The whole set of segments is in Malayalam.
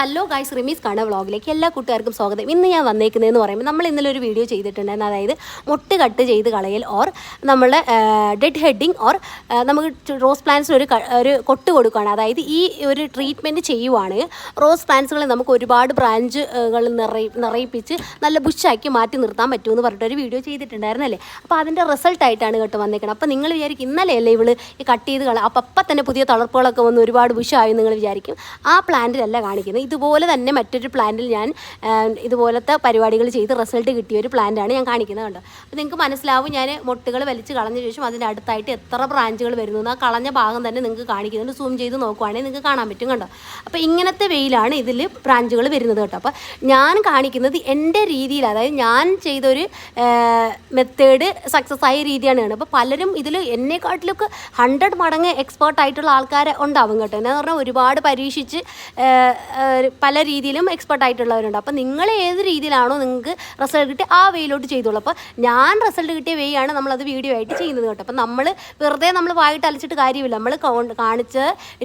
ഹലോ ഗായ്സ് റിമീസ് കാണ വ്ളോഗിലേക്ക് എല്ലാ കൂട്ടുകാർക്കും സ്വാഗതം. ഇന്ന് ഞാൻ വന്നേക്കുന്നതെന്ന് പറയുമ്പോൾ നമ്മൾ ഇന്നലെ ഒരു വീഡിയോ ചെയ്തിട്ടുണ്ടായിരുന്നു. അതായത് മുട്ട് കട്ട് ചെയ്ത് കളയൽ ഓർ നമ്മൾ ഡെഡ് ഹെഡിങ് ഓർ നമുക്ക് റോസ് പ്ലാന്റ്സിന് ഒരു ഒരു കൊട്ട് കൊടുക്കുകയാണ്. അതായത് ഈ ഒരു ട്രീറ്റ്മെന്റ് ചെയ്യുവാണെങ്കിൽ റോസ് പ്ലാന്റ്സുകളെ നമുക്ക് ഒരുപാട് ബ്രാഞ്ചുകൾ നിറയി നിറയിപ്പിച്ച് നല്ല ബുഷാക്കി മാറ്റി നിർത്താൻ പറ്റുമെന്ന് പറഞ്ഞിട്ട് ഒരു വീഡിയോ ചെയ്തിട്ടുണ്ടായിരുന്നല്ലേ അപ്പോൾ അതിന്റെ റിസൾട്ടായിട്ടാണ് കേട്ടോ വന്നേക്കണം. അപ്പോൾ നിങ്ങൾ വിചാരിക്കും ഇന്നലെയല്ലേ ഇവൾ ഈ കട്ട് ചെയ്ത് കള അപ്പോൾ അപ്പം തന്നെ പുതിയ തളർപ്പുകളൊക്കെ വന്ന് ഒരുപാട് ബുഷായി നിങ്ങൾ വിചാരിക്കും. ആ പ്ലാന്റിലല്ല കാണിക്കുന്നത്. ഇതുപോലെ തന്നെ മറ്റൊരു പ്ലാന്റിൽ ഞാൻ ഇതുപോലത്തെ പരിപാടികൾ ചെയ്ത് റിസൾട്ട് കിട്ടിയ ഒരു പ്ലാന്റാണ് ഞാൻ കാണിക്കുന്നത് കണ്ടോ? അപ്പോൾ നിങ്ങൾക്ക് മനസ്സിലാവും. ഞാൻ മുട്ടുകൾ വലിച്ച് കളഞ്ഞ ശേഷം അതിന്റെ അടുത്തായിട്ട് എത്ര ബ്രാഞ്ചുകൾ വരുന്നു ആ കളഞ്ഞ ഭാഗം തന്നെ നിങ്ങൾക്ക് കാണിക്കുന്നുണ്ട്. സൂം ചെയ്ത് നോക്കുവാണെങ്കിൽ നിങ്ങൾക്ക് കാണാൻ പറ്റും കണ്ടോ? അപ്പോൾ ഇങ്ങനത്തെ വെയിലാണ് ഇതിൽ ബ്രാഞ്ചുകൾ വരുന്നത് കേട്ടോ. അപ്പോൾ ഞാൻ കാണിക്കുന്നത് എന്റെ രീതിയിൽ അതായത് ഞാൻ ചെയ്തൊരു മെത്തേഡ് സക്സസ് ആയ രീതിയാണ് അപ്പോൾ പലരും ഇതിൽ എന്നെക്കാട്ടിലൊക്കെ ഹൺഡ്രഡ് മടങ്ങ് എക്സ്പേർട്ട് ആയിട്ടുള്ള ആൾക്കാർ ഉണ്ടാവും കേട്ടോ. എന്നാന്ന് പറഞ്ഞാൽ ഒരുപാട് പരീക്ഷിച്ച് പല രീതിയിലും എക്സ്പെർട്ട് ആയിട്ടുള്ളവരുണ്ട്. അപ്പോൾ നിങ്ങൾ ഏത് രീതിയിലാണോ നിങ്ങൾക്ക് റിസൾട്ട് കിട്ടി ആ വേയിലോട്ട് ചെയ്തോളൂ. അപ്പോൾ ഞാൻ റിസൾട്ട് കിട്ടിയ വേയാണ് നമ്മളത് വീഡിയോ ആയിട്ട് ചെയ്യുന്നത് കേട്ടോ. അപ്പോൾ നമ്മൾ വെറുതെ നമ്മൾ വായിട്ട് അലച്ചിട്ട് കാര്യമില്ല. നമ്മൾ കാണിച്ച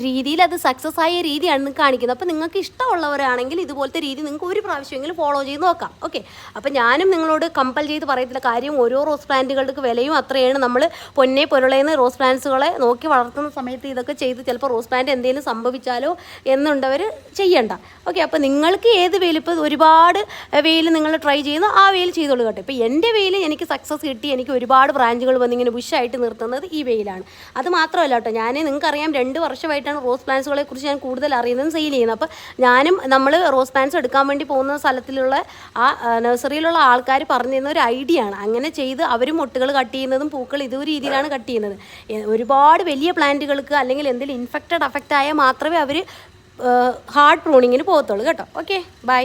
രീതിയിൽ അത് സക്സസ് ആയ രീതിയാണ് നിങ്ങൾക്ക് കാണിക്കുന്നത്. അപ്പോൾ നിങ്ങൾക്ക് ഇഷ്ടമുള്ളവരാണെങ്കിൽ ഇതുപോലത്തെ രീതി നിങ്ങൾക്ക് ഒരു പ്രാവശ്യമെങ്കിലും ഫോളോ ചെയ്ത് നോക്കാം. ഓക്കെ അപ്പോൾ ഞാനും നിങ്ങളോട് കമ്പൽ ചെയ്ത് പറയത്തില്ല. കാര്യം ഓരോ റോസ് പ്ലാന്റുകൾക്ക് വിലയും അത്രയാണ്. നമ്മൾ പൊന്നെ പൊരുളേന്ന് റോസ് പ്ലാന്റ്സുകളെ നോക്കി വളർത്തുന്ന സമയത്ത് ഇതൊക്കെ ചെയ്ത് ചിലപ്പോൾ റോസ് പ്ലാന്റ് എന്തെങ്കിലും സംഭവിച്ചാലോ എന്നുണ്ടവർ ചെയ്യണ്ട. ഓക്കെ അപ്പോൾ നിങ്ങൾക്ക് ഏത് വെയിൽ ഇപ്പോൾ ഒരുപാട് വെയിൽ നിങ്ങൾ ട്രൈ ചെയ്യുന്നു ആ വെയിൽ ചെയ്തോളൂ കേട്ടോ. ഇപ്പോൾ എന്റെ വെയിൽ എനിക്ക് സക്സസ് കിട്ടി എനിക്ക് ഒരുപാട് ബ്രാഞ്ചുകൾ വന്നിങ്ങനെ ബുഷായിട്ട് നിർത്തുന്നത് ഈ വെയിലാണ്. അത് മാത്രമല്ല കേട്ടോ ഞാൻ നിങ്ങൾക്കറിയാം രണ്ട് വർഷമായിട്ടാണ് റോസ് പ്ലാന്റ്സുകളെ കുറിച്ച് ഞാൻ കൂടുതൽ അറിയുന്നതും സെയിൽ ചെയ്യുന്നത്. അപ്പോൾ ഞാനും നമ്മൾ റോസ് പ്ലാൻസ് എടുക്കാൻ വേണ്ടി പോകുന്ന സ്ഥലത്തിലുള്ള ആ നഴ്സറിയിലുള്ള ആൾക്കാർ പറഞ്ഞു തരുന്ന ഒരു ഐഡിയ ആണ്. അങ്ങനെ ചെയ്ത് അവരും മുട്ടുകൾ കട്ട് ചെയ്യുന്നതും പൂക്കൾ ഇതേ രീതിയിലാണ് കട്ട് ചെയ്യുന്നത്. ഒരുപാട് വലിയ പ്ലാന്റുകൾക്ക് അല്ലെങ്കിൽ എന്തെങ്കിലും ഇൻഫെക്റ്റഡ് അഫക്റ്റ് ആയാൽ മാത്രമേ അവർ ഹാർഡ് പ്രൂണിങ്ങിന് പോകത്തുള്ളൂ കേട്ടോ. Okay bye